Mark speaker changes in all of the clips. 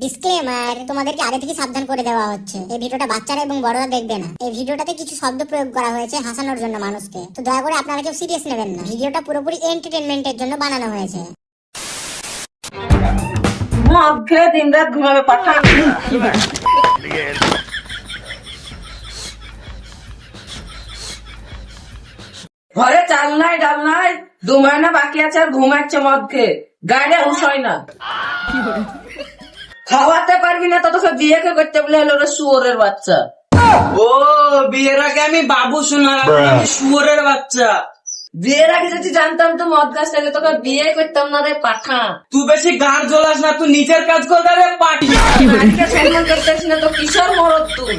Speaker 1: Disclaimer তোমাদেরকে আগে থেকে সাবধান করে দেওয়া হচ্ছে। এই ভিডিওটা বাচ্চারা এবং বড়রা দেখবে না। এই ভিডিওটাতে কিছু শব্দ প্রয়োগ করা হয়েছে হাসানোর জন্য মানুষকে। তো দয়া করে আপনারা কেউ সিরিয়াস নেবেন না। ভিডিওটা পুরোপুরি এন্টারটেনমেন্টের জন্য বানানো হয়েছে।
Speaker 2: ঘরে চাল নাই, ডাল নাই, দু মাইনা বাকি আছে আর ঘুমাচ্ছে মদ খেয়ে। হয় না। খাওয়াতে পারবি না তো তোকে বিয়ে কে করতে বলে হলো রে শুয়োরের বাচ্চা।
Speaker 3: ও বিয়ের আগে আমি বাবু শোনা আমি শুয়োরের বাচ্চা।
Speaker 2: বিয়ের আগে যদি জানতাম তো মদ গাছ তাহলে তোকে বিয়ে করতাম না রে পাঠা।
Speaker 3: তুই বেশি গাড় জ্বলাস না তুই নিজের কাজ কর রে
Speaker 2: সম্মান করতেছিস না তো কিশোর মরদ তুই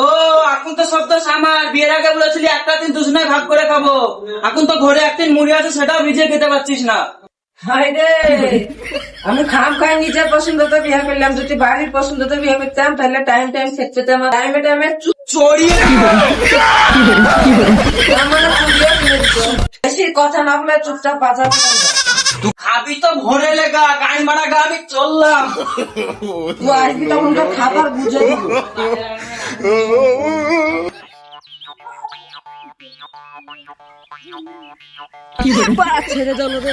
Speaker 3: ও এখন তো সব তো সামার বিয়ের আগে বলেছিলি একটা দিন দুজনায় ভাগ করে খাব। এখন তো ঘরে একদিন মুড়ি আছে সেটাও ভিজে খেতে পারছিস না।
Speaker 2: আমি খাম খাই নিজের পছন্দ তো বিয়ে করলাম যদি বাড়ির পছন্দ তো বিয়ে করতাম তাহলে টাইম টাইম খেতে পেতাম টাইমে টাইমে
Speaker 3: চড়িয়ে
Speaker 2: বেশি কথা না বলে চুপচাপ বাজার
Speaker 3: তুই খাবি তো ভরে লেগা গাড়ি মারা গা আমি চললাম।
Speaker 2: তুই আসবি তখন তো খাবার বুঝে দিব ছেড়ে চলো রে।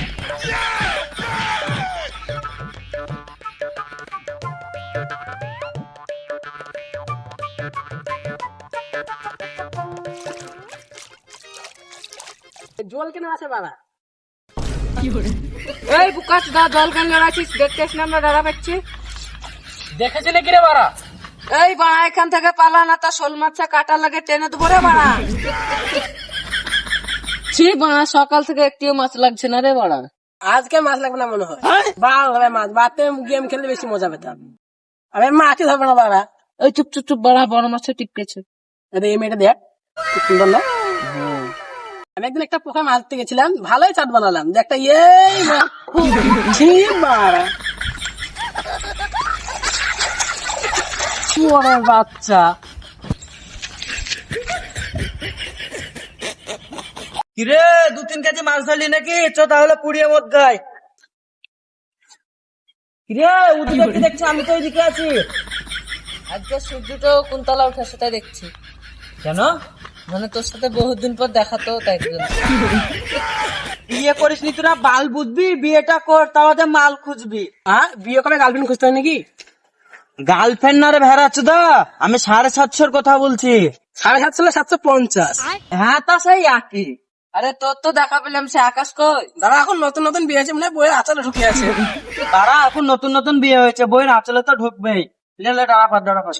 Speaker 2: জল কেন আছে বাবা? এই বুকাস দা জল কেন রাখিস দেখতেছ না আমরা দাঁড়া পাচ্ছি?
Speaker 3: দেখেছি নাকি রে বাড়া?
Speaker 2: এই বাড়া এখান থেকে পালা না তা শোল মাছা কাটা লাগে টেনে দেবো রে বাড়া। ছি বাড়া সকাল থেকে একটিও মাছ লাগছে না রে বাড়া।
Speaker 4: আজকে মাছ লাগবে না মনে হয়। বাল হবে মাছ বাতে গেম খেললে বেশি মজা পেতাম আমি মাছই ধরবো না বাবা
Speaker 2: ওই চুপ চুপ চুপ বাড়া বড় মাছটা টিপকেছে।
Speaker 4: আরে এই মেয়েটা দেখ খুব সুন্দর না? আমি একদিন একটা পোকা মারতে গেছিলাম ভালোই চাট বানালাম। যে একটা।
Speaker 2: শুয়ারের বাচ্চা।
Speaker 3: কিরে দু তিন কেজি মাছ ধরলি নাকি? চ তাহলে পুড়িয়ে মদ গাই কিরে ওদিকে কি দেখছি আমি তো এদিকে আছি।
Speaker 2: আজকে সূর্যটাও কুন্তলা উঠেছে তাই দেখছি।
Speaker 3: কেন?
Speaker 2: মানে তোর সাথে বহুদিন পর দেখা তো তাই
Speaker 3: বিয়ে করিস নি তোরা বাল বুঝবি বিয়েটা কর তাহলে মাল খুঁজবি।
Speaker 4: হ্যাঁ বিয়ে করে গার্লফ্রেন্ড খুঁজতে হয় নাকি?
Speaker 3: গার্লফ্রেন্ড না রে ভেড়াচ্ছ দা আমি সাড়ে সাতশোর কথা বলছি।
Speaker 4: সাড়ে সাতশো না সাতশো পঞ্চাশ?
Speaker 3: হ্যাঁ তা সেই একই।
Speaker 2: আরে তোর তো দেখা পেলাম সে আকাশ কই?
Speaker 4: দাদা এখন নতুন নতুন বিয়ে আছে মানে বইয়ের আচারে ঢুকে আছে।
Speaker 3: তারা এখন নতুন নতুন বিয়ে হয়েছে বইয়ের আঁচলে তো ঢুকবেই। লে লে ডাড়া পাত ডাড়া পাত